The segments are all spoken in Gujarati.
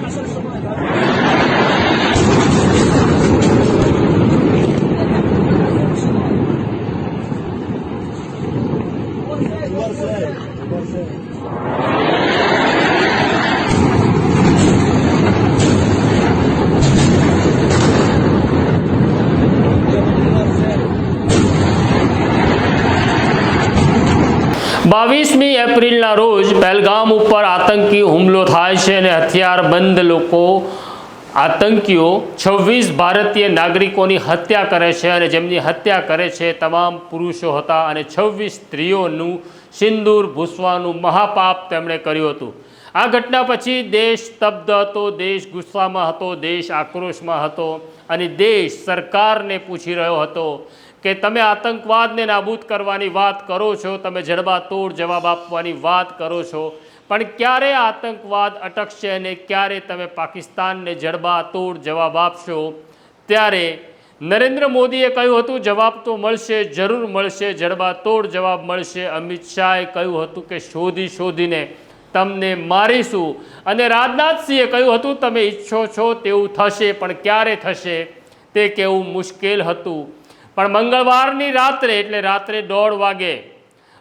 Marcelo, Marcelo. બાવીસમી એપ્રિલના રોજ પહેલગામ ઉપર આતંકી હુમલો થાય છે અને હથિયારબંધ લોકો, આતંકીઓ છવ્વીસ ભારતીય નાગરિકોની હત્યા કરે છે અને જેમની હત્યા કરે છે તમામ પુરુષો હતા અને છવ્વીસ સ્ત્રીઓનું સિંદૂર ભૂસવાનું મહાપાપ તેમણે કર્યું હતું. આ ઘટના પછી દેશ સ્તબ્ધ હતો, દેશ ગુસ્સામાં હતો, દેશ આક્રોશમાં હતો અને દેશ સરકારને પૂછી રહ્યો હતો કે તમે આતંકવાદને નાબૂદ કરવાની વાત કરો છો, તમે જડબાતોડ જવાબ આપવાની વાત કરો છો, પણ ક્યારે આતંકવાદ અટકશે અને ક્યારે તમે પાકિસ્તાનને જડબાતોડ જવાબ આપશો? ત્યારે નરેન્દ્ર મોદીએ કહ્યું હતું, જવાબ તો મળશે, જરૂર મળશે જડબાતોડ જવાબ મળશે. અમિત શાહે કહ્યું હતું કે શોધી શોધીને તમને મારીશું. અને રાજનાથસિંહે કહ્યું હતું, તમે ઈચ્છો છો તેવું થશે, પણ ક્યારે થશે? તે કહેવું મુશ્કેલ હતું. પણ મંગળવારની રાત્રે, એટલે રાત્રે દોઢ વાગે,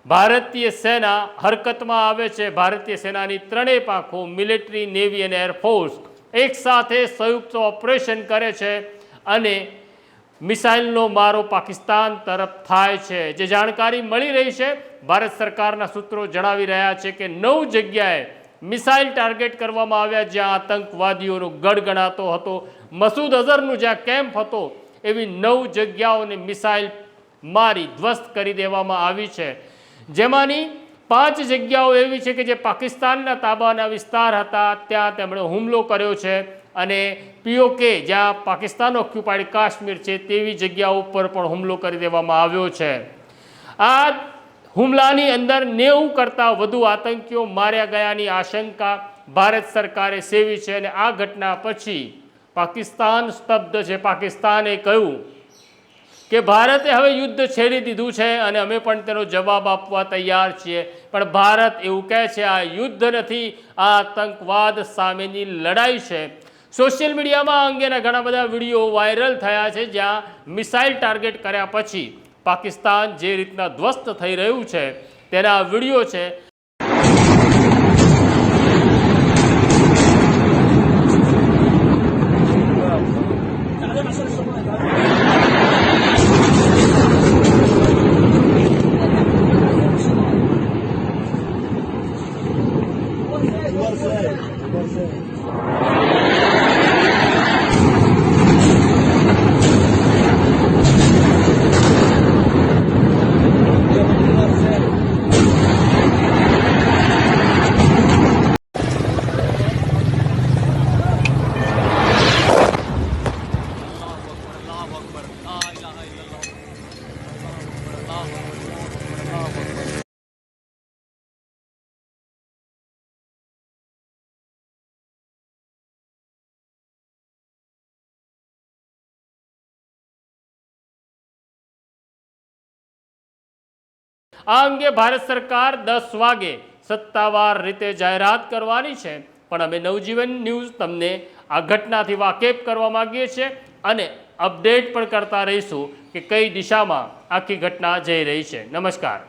ભારતીય સેના હરકતમાં આવે છે. ભારતીય સેનાની ત્રણેય પાંખો, મિલિટરી, નેવી અને એરફોર્સ એક સાથે સંયુક્ત ઓપરેશન કરે છે અને મિસાઇલનો મારો પાકિસ્તાન તરફ થાય છે. જે જાણકારી મળી રહી છે, ભારત સરકારના સૂત્રો જણાવી રહ્યા છે કે નવ જગ્યાએ મિસાઇલ ટાર્ગેટ કરવામાં આવ્યા, જ્યાં આતંકવાદીઓનો ગઢ ગણાતો હતો. મસૂદ અઝહરનું જ્યાં કેમ્પ હતો એવી નવ જગ્યાઓને મિસાઇલ મારી, ધ્વસ્ત કરી દેવામાં આવી છે. જેમાંની પાંચ જગ્યાઓ એવી છે કે જે પાકિસ્તાનના તાબાના વિસ્તાર હતા, ત્યાં તેમણે હુમલો કર્યો છે અને પીઓકે જ્યાં પાકિસ્તાન ઓક્યુપાઈડ કાશ્મીર છે, તેવી જગ્યાઓ ઉપર પણ હુમલો કરી દેવામાં આવ્યો છે. આ હુમલાની અંદર નેવું કરતાં વધુ આતંકીઓ માર્યા ગયાની આશંકા ભારત સરકારે સેવી છે અને આ ઘટના પછી પાકિસ્તાન સ્તબ્ધ છે. પાકિસ્તાને કહ્યું કે ભારતે હવે યુદ્ધ છેડી દીધું છે અને અમે પણ તેનો જવાબ આપવા તૈયાર છીએ. પણ ભારત એવું કહે છે, આ યુદ્ધ નથી, આ આતંકવાદ સામેની લડાઈ છે. સોશિયલ મીડિયામાં અંગેના ઘણા બધા વીડિયો વાયરલ થયા છે, જ્યાં મિસાઇલ ટાર્ગેટ કર્યા પછી પાકિસ્તાન જે રીતના ધ્વસ્ત થઈ રહ્યું છે, તેના વીડિયો છે. આ અંગે ભારત સરકાર દસ વાગે સત્તાવાર રીતે જાહેરાત કરવાની છે. પણ અમે નવજીવન ન્યૂઝ તમને આ ઘટનાથી વાકેફ કરવા માગીએ છીએ અને અપડેટ પણ કરતા રહીશું કે કઈ દિશામાં આખી ઘટના જઈ રહી છે. નમસ્કાર.